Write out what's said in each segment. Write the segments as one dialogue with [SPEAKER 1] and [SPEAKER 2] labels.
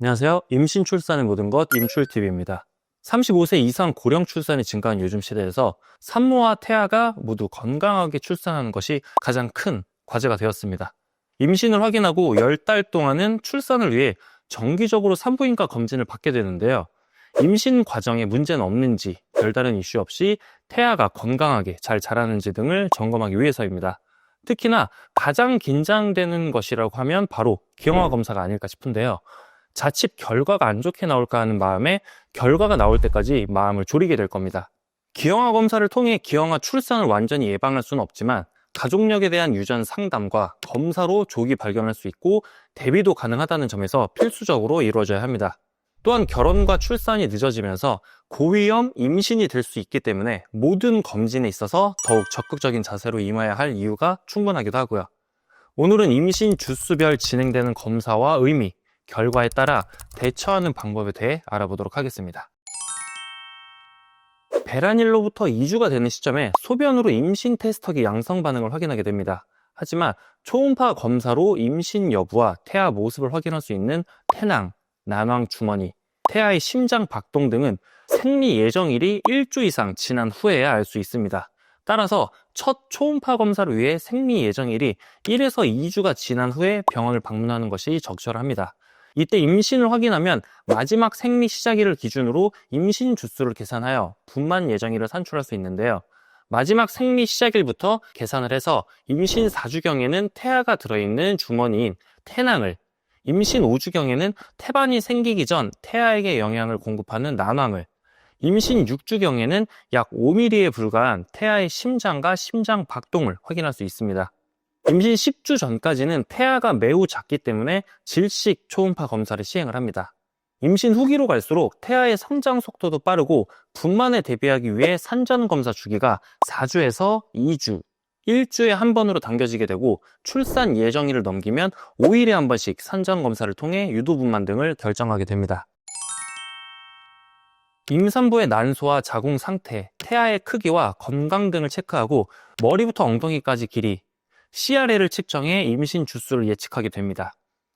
[SPEAKER 1] 안녕하세요. 임신 출산의 모든 것 임출TV입니다. 35세 이상 고령 출산이 증가한 요즘 시대에서 산모와 태아가 모두 건강하게 출산하는 것이 가장 큰 과제가 되었습니다. 임신을 확인하고 10달 동안은 출산을 위해 정기적으로 산부인과 검진을 받게 되는데요. 임신 과정에 문제는 없는지, 별다른 이슈 없이 태아가 건강하게 잘 자라는지 등을 점검하기 위해서입니다. 특히나 가장 긴장되는 것이라고 하면 바로 기형아 검사가 아닐까 싶은데요. 자칫 결과가 안 좋게 나올까 하는 마음에 결과가 나올 때까지 마음을 졸이게 될 겁니다. 기형아 검사를 통해 기형아 출산을 완전히 예방할 수는 없지만 가족력에 대한 유전 상담과 검사로 조기 발견할 수 있고 대비도 가능하다는 점에서 필수적으로 이루어져야 합니다. 또한 결혼과 출산이 늦어지면서 고위험 임신이 될 수 있기 때문에 모든 검진에 있어서 더욱 적극적인 자세로 임해야 할 이유가 충분하기도 하고요. 오늘은 임신 주수별 진행되는 검사와 의미, 결과에 따라 대처하는 방법에 대해 알아보도록 하겠습니다. 배란일로부터 2주가 되는 시점에 소변으로 임신 테스터기 양성 반응을 확인하게 됩니다. 하지만 초음파 검사로 임신 여부와 태아 모습을 확인할 수 있는 태낭, 난황 주머니, 태아의 심장 박동 등은 생리 예정일이 1주 이상 지난 후에야 알 수 있습니다. 따라서 첫 초음파 검사를 위해 생리 예정일이 1에서 2주가 지난 후에 병원을 방문하는 것이 적절합니다. 이때 임신을 확인하면 마지막 생리 시작일을 기준으로 임신 주수를 계산하여 분만 예정일을 산출할 수 있는데요. 마지막 생리 시작일부터 계산을 해서 임신 4주경에는 태아가 들어있는 주머니인 태낭을 임신 5주경에는 태반이 생기기 전 태아에게 영양을 공급하는 난황을 임신 6주경에는 약 5mm에 불과한 태아의 심장과 심장 박동을 확인할 수 있습니다. 임신 10주 전까지는 태아가 매우 작기 때문에 질식 초음파 검사를 시행을 합니다. 임신 후기로 갈수록 태아의 성장 속도도 빠르고 분만에 대비하기 위해 산전 검사 주기가 4주에서 2주, 1주에 한 번으로 당겨지게 되고 출산 예정일을 넘기면 5일에 한 번씩 산전 검사를 통해 유도 분만 등을 결정하게 됩니다. 임산부의 난소와 자궁 상태, 태아의 크기와 건강 등을 체크하고 머리부터 엉덩이까지 길이, CRL을 측정해 임신 주수를 예측하게 됩니다.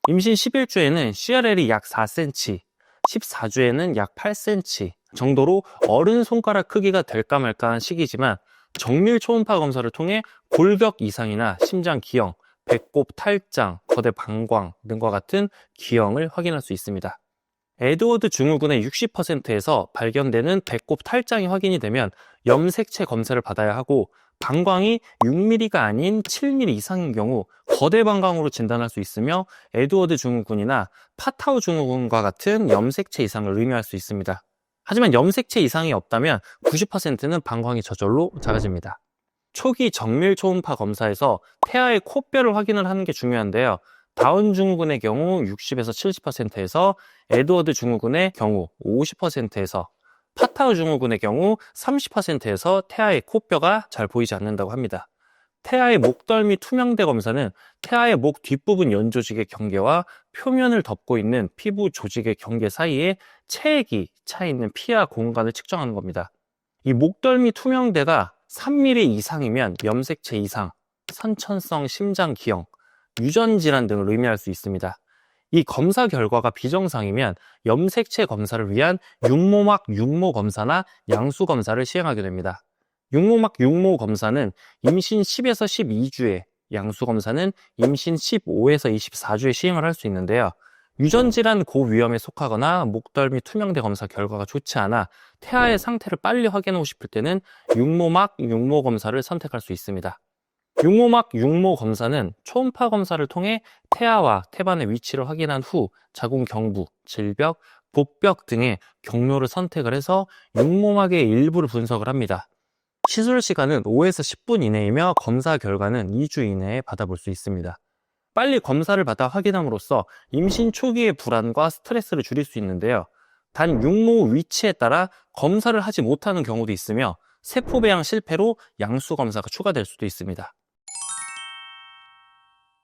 [SPEAKER 1] 임신 11주에는 CRL이 약 4cm, 14주에는 약 8cm 정도로 어른 손가락 크기가 될까 말까 한 시기지만 정밀 초음파 검사를 통해 골격 이상이나 심장 기형, 배꼽 탈장, 거대 방광 등과 같은 기형을 확인할 수 있습니다. 에드워드 증후군의 60%에서 발견되는 배꼽 탈장이 확인이 되면 염색체 검사를 받아야 하고 방광이 6mm가 아닌 7mm 이상인 경우 거대 방광으로 진단할 수 있으며 에드워드 증후군이나 파타우 증후군과 같은 염색체 이상을 의미할 수 있습니다. 하지만 염색체 이상이 없다면 90%는 방광이 저절로 작아집니다. 초기 정밀 초음파 검사에서 태아의 코뼈를 확인을 하는 게 중요한데요. 다운 증후군의 경우 60에서 70%에서 에드워드 증후군의 경우 50%에서 파타우 증후군의 경우 30%에서 태아의 코뼈가 잘 보이지 않는다고 합니다. 태아의 목덜미 투명대 검사는 태아의 목 뒷부분 연조직의 경계와 표면을 덮고 있는 피부 조직의 경계 사이에 체액이 차 있는 피하 공간을 측정하는 겁니다. 이 목덜미 투명대가 3mm 이상이면 염색체 이상, 선천성 심장 기형, 유전 질환 등을 의미할 수 있습니다. 이 검사 결과가 비정상이면 염색체 검사를 위한 육모막 육모 검사나 양수 검사를 시행하게 됩니다. 육모막 육모 검사는 임신 10에서 12주에, 양수 검사는 임신 15에서 24주에 시행을 할 수 있는데요. 유전질환 고위험에 속하거나 목덜미 투명대 검사 결과가 좋지 않아 태아의 상태를 빨리 확인하고 싶을 때는 육모막 육모 검사를 선택할 수 있습니다. 육모막 육모 검사는 초음파 검사를 통해 태아와 태반의 위치를 확인한 후 자궁 경부, 질벽, 복벽 등의 경로를 선택을 해서 육모막의 일부를 분석을 합니다. 시술 시간은 5에서 10분 이내이며 검사 결과는 2주 이내에 받아볼 수 있습니다. 빨리 검사를 받아 확인함으로써 임신 초기의 불안과 스트레스를 줄일 수 있는데요. 단 육모 위치에 따라 검사를 하지 못하는 경우도 있으며 세포 배양 실패로 양수 검사가 추가될 수도 있습니다.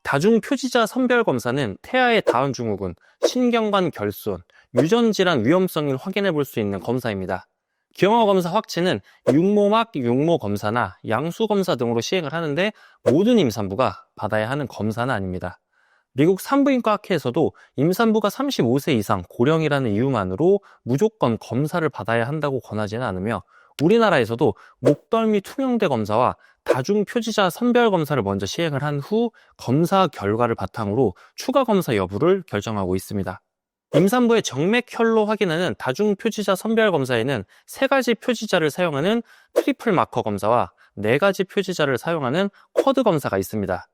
[SPEAKER 1] 다중 표지자 선별 검사는 태아의 다운 증후군, 신경관 결손, 유전 질환 위험성을 확인해 볼 수 있는 검사입니다. 기형아 검사 확진은 육모막 육모 검사나 양수 검사 등으로 시행을 하는데 모든 임산부가 받아야 하는 검사는 아닙니다. 미국 산부인과 학회에서도 임산부가 35세 이상 고령이라는 이유만으로 무조건 검사를 받아야 한다고 권하지는 않으며 우리나라에서도 목덜미 투명대 검사와 다중 표지자 선별 검사를 먼저 시행을 한 후 검사 결과를 바탕으로 추가 검사 여부를 결정하고 있습니다. 임산부의 정맥 혈로 확인하는 다중 표지자 선별 검사에는 세 가지 표지자를 사용하는 트리플 마커 검사와 네 가지 표지자를 사용하는 쿼드 검사가 있습니다.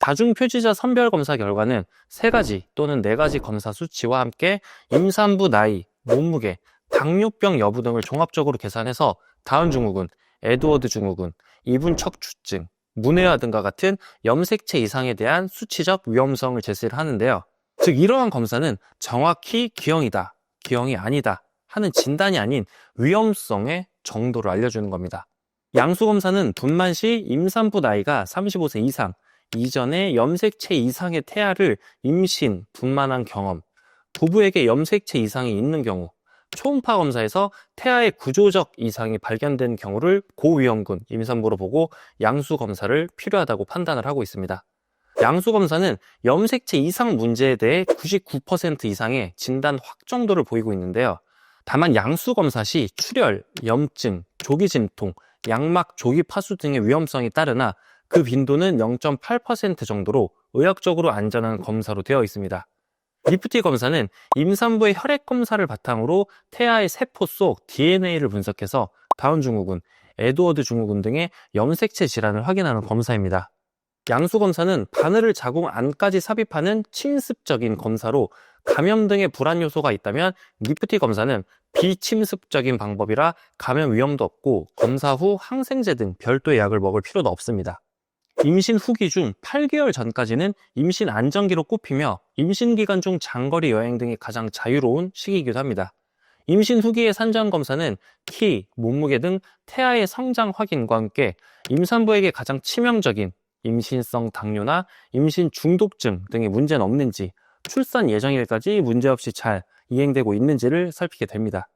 [SPEAKER 1] 다중 표지자 선별 검사 결과는 세 가지 또는 네 가지 검사 수치와 함께 임산부 나이, 몸무게, 당뇨병 여부 등을 종합적으로 계산해서 다운 증후군, 에드워드 증후군, 이분 척추증, 문해화 등과 같은 염색체 이상에 대한 수치적 위험성을 제시를 하는데요. 즉 이러한 검사는 정확히 기형이다, 기형이 아니다 하는 진단이 아닌 위험성의 정도를 알려주는 겁니다. 양수 검사는 분만 시 임산부 나이가 35세 이상, 이전에 염색체 이상의 태아를 임신, 분만한 경험, 부부에게 염색체 이상이 있는 경우, 초음파 검사에서 태아의 구조적 이상이 발견된 경우를 고위험군 임산부로 보고 양수 검사를 필요하다고 판단을 하고 있습니다. 양수 검사는 염색체 이상 문제에 대해 99% 이상의 진단 확정도를 보이고 있는데요. 다만 양수 검사 시 출혈, 염증, 조기 진통, 양막 조기 파수 등의 위험성이 따르나 그 빈도는 0.8% 정도로 의학적으로 안전한 검사로 되어 있습니다. 리프티 검사는 임산부의 혈액 검사를 바탕으로 태아의 세포 속 DNA를 분석해서 다운 증후군, 에드워드 증후군 등의 염색체 질환을 확인하는 검사입니다. 양수 검사는 바늘을 자궁 안까지 삽입하는 침습적인 검사로 감염 등의 불안 요소가 있다면 리프티 검사는 비침습적인 방법이라 감염 위험도 없고 검사 후 항생제 등 별도의 약을 먹을 필요도 없습니다. 임신 후기 중 8개월 전까지는 임신 안정기로 꼽히며 임신 기간 중 장거리 여행 등이 가장 자유로운 시기이기도 합니다. 임신 후기의 산전 검사는 키, 몸무게 등 태아의 성장 확인과 함께 임산부에게 가장 치명적인 임신성 당뇨나 임신 중독증 등의 문제는 없는지 출산 예정일까지 문제없이 잘 이행되고 있는지를 살피게 됩니다.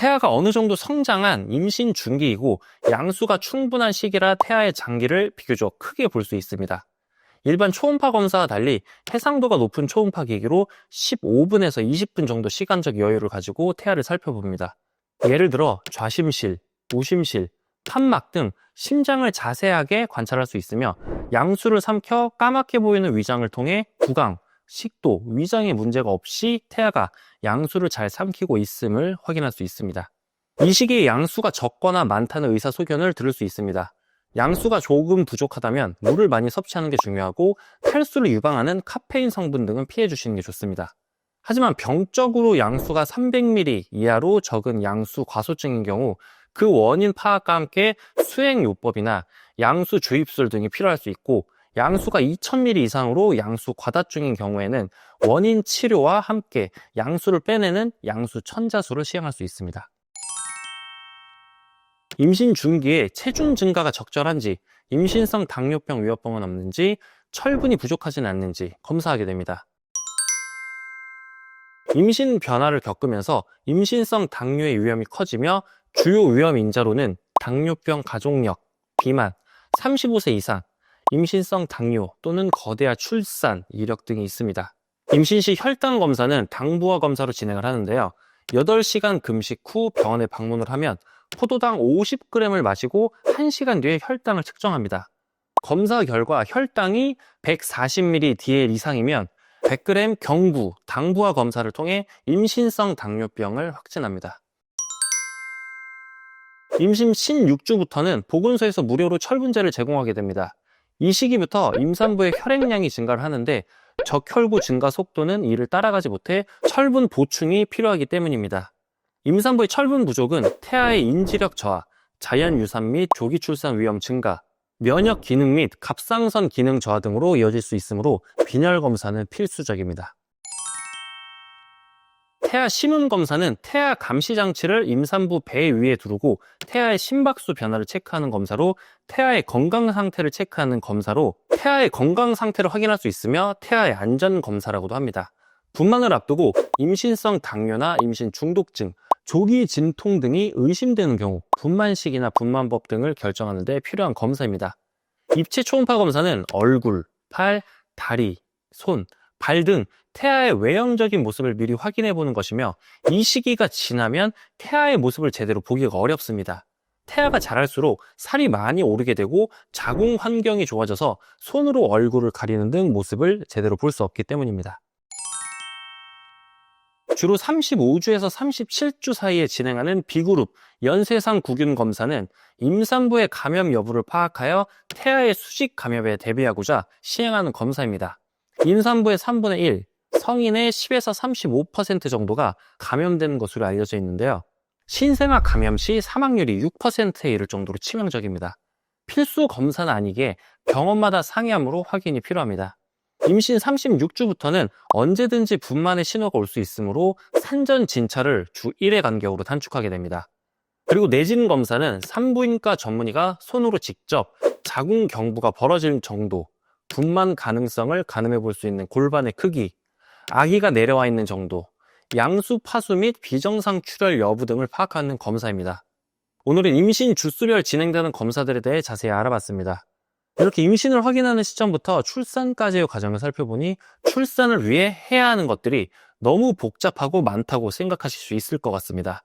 [SPEAKER 1] 태아가 어느 정도 성장한 임신 중기이고 양수가 충분한 시기라 태아의 장기를 비교적 크게 볼 수 있습니다. 일반 초음파 검사와 달리 해상도가 높은 초음파 기기로 15분에서 20분 정도 시간적 여유를 가지고 태아를 살펴봅니다. 예를 들어 좌심실, 우심실, 판막 등 심장을 자세하게 관찰할 수 있으며 양수를 삼켜 까맣게 보이는 위장을 통해 구강, 식도, 위장에 문제가 없이 태아가 양수를 잘 삼키고 있음을 확인할 수 있습니다. 이 시기에 양수가 적거나 많다는 의사소견을 들을 수 있습니다. 양수가 조금 부족하다면 물을 많이 섭취하는 게 중요하고 탈수를 유방하는 카페인 성분 등은 피해 주시는 게 좋습니다. 하지만 병적으로 양수가 300ml 이하로 적은 양수 과소증인 경우 그 원인 파악과 함께 수행요법이나 양수 주입술 등이 필요할 수 있고 양수가 2000ml 이상으로 양수 과다증인 경우에는 원인 치료와 함께 양수를 빼내는 양수 천자수를 시행할 수 있습니다. 임신 중기에 체중 증가가 적절한지, 임신성 당뇨병 위협병은 없는지, 철분이 부족하진 않는지 검사하게 됩니다. 임신 변화를 겪으면서 임신성 당뇨의 위험이 커지며 주요 위험 인자로는 당뇨병 가족력, 비만, 35세 이상, 임신성 당뇨 또는 거대한 출산, 이력 등이 있습니다. 임신 시 혈당 검사는 당부화 검사로 진행을 하는데요. 8시간 금식 후 병원에 방문을 하면 포도당 50g을 마시고 1시간 뒤에 혈당을 측정합니다. 검사 결과 혈당이 140ml DL 이상이면 100g 경부, 당부화 검사를 통해 임신성 당뇨병을 확진합니다. 임신 16주부터는 보건소에서 무료로 철분제를 제공하게 됩니다. 이 시기부터 임산부의 혈액량이 증가를 하는데 적혈구 증가 속도는 이를 따라가지 못해 철분 보충이 필요하기 때문입니다. 임산부의 철분 부족은 태아의 인지력 저하, 자연 유산 및 조기 출산 위험 증가, 면역 기능 및 갑상선 기능 저하 등으로 이어질 수 있으므로 빈혈 검사는 필수적입니다. 태아 심음 검사는 태아 감시 장치를 임산부 배 위에 두르고 태아의 심박수 변화를 체크하는 검사로 태아의 건강 상태를 체크하는 검사로 태아의 건강 상태를 확인할 수 있으며 태아의 안전 검사라고도 합니다. 분만을 앞두고 임신성 당뇨나 임신 중독증, 조기 진통 등이 의심되는 경우 분만식이나 분만법 등을 결정하는 데 필요한 검사입니다. 입체 초음파 검사는 얼굴, 팔, 다리, 손, 발 등 태아의 외형적인 모습을 미리 확인해 보는 것이며 이 시기가 지나면 태아의 모습을 제대로 보기가 어렵습니다. 태아가 자랄수록 살이 많이 오르게 되고 자궁 환경이 좋아져서 손으로 얼굴을 가리는 등 모습을 제대로 볼 수 없기 때문입니다. 주로 35주에서 37주 사이에 진행하는 B그룹 연쇄상 구균 검사는 임산부의 감염 여부를 파악하여 태아의 수직 감염에 대비하고자 시행하는 검사입니다. 임산부의 3분의 1, 성인의 10에서 35% 정도가 감염되는 것으로 알려져 있는데요. 신생아 감염 시 사망률이 6%에 이를 정도로 치명적입니다. 필수 검사는 아니게 병원마다 상이함으로 확인이 필요합니다. 임신 36주부터는 언제든지 분만의 신호가 올 수 있으므로 산전 진찰을 주 1회 간격으로 단축하게 됩니다. 그리고 내진 검사는 산부인과 전문의가 손으로 직접 자궁 경부가 벌어질 정도, 분만 가능성을 가늠해 볼 수 있는 골반의 크기, 아기가 내려와 있는 정도, 양수 파수 및 비정상 출혈 여부 등을 파악하는 검사입니다. 오늘은 임신 주수별 진행되는 검사들에 대해 자세히 알아봤습니다. 이렇게 임신을 확인하는 시점부터 출산까지의 과정을 살펴보니 출산을 위해 해야 하는 것들이 너무 복잡하고 많다고 생각하실 수 있을 것 같습니다.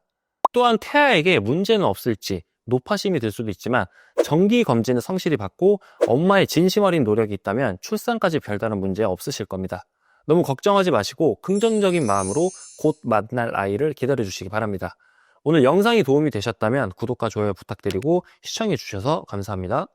[SPEAKER 1] 또한 태아에게 문제는 없을지 노파심이 들 수도 있지만 정기 검진을 성실히 받고 엄마의 진심 어린 노력이 있다면 출산까지 별다른 문제 없으실 겁니다. 너무 걱정하지 마시고 긍정적인 마음으로 곧 만날 아이를 기다려 주시기 바랍니다. 오늘 영상이 도움이 되셨다면 구독과 좋아요 부탁드리고 시청해 주셔서 감사합니다.